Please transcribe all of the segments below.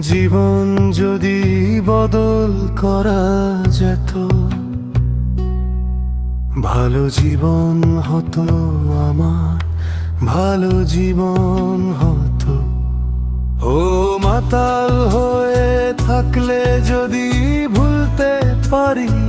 জীবন যদি বদল করা যেত, ভালো জীবন হতো আমার, ভালো জীবন হতো। ও মাতাল হয়ে থাকলে যদি ভুলতে পারি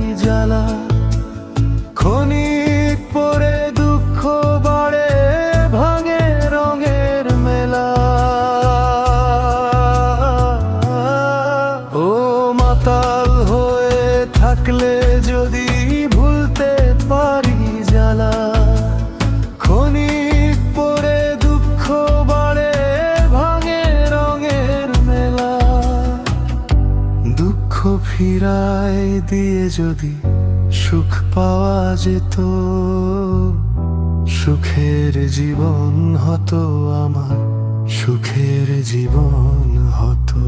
ফিরায় দিয়ে যদি সুখ পাওয়া যেত সুখের জীবন হতো আমার সুখের জীবন হতো।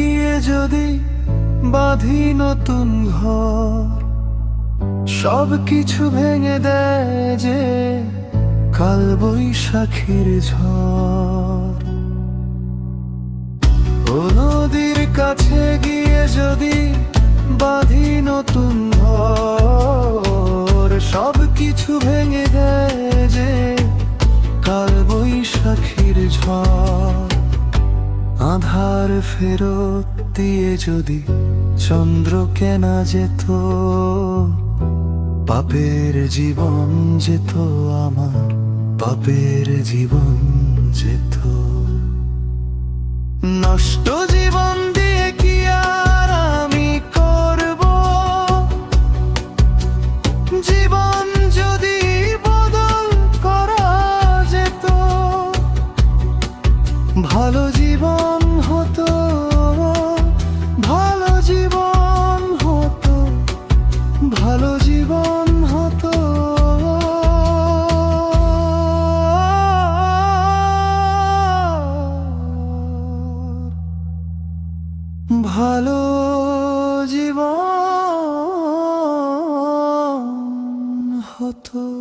গিয়ে যদি বাঁধি নতুন ঘর, সব কিছু ভেঙে দেয় যে কাল বৈশাখীর ঝড়। নদীর কাছে গিয়ে যদি বাঁধি নতুন ঘর, সব কিছু ভেঙে দেয় যে কাল বৈশাখীর ঝড়। আধার ফেরত দিয়ে যদি চন্দ্র কেনা যেত, পাপের জীবন যেত আমার, পাপের জীবন যেত। নষ্ট জীবন দিয়ে কি আর আমি করব? জীবন জীবন হতো ভালো জীবন হতো ভালো জীবন হতো। ভালো জীবন হতো।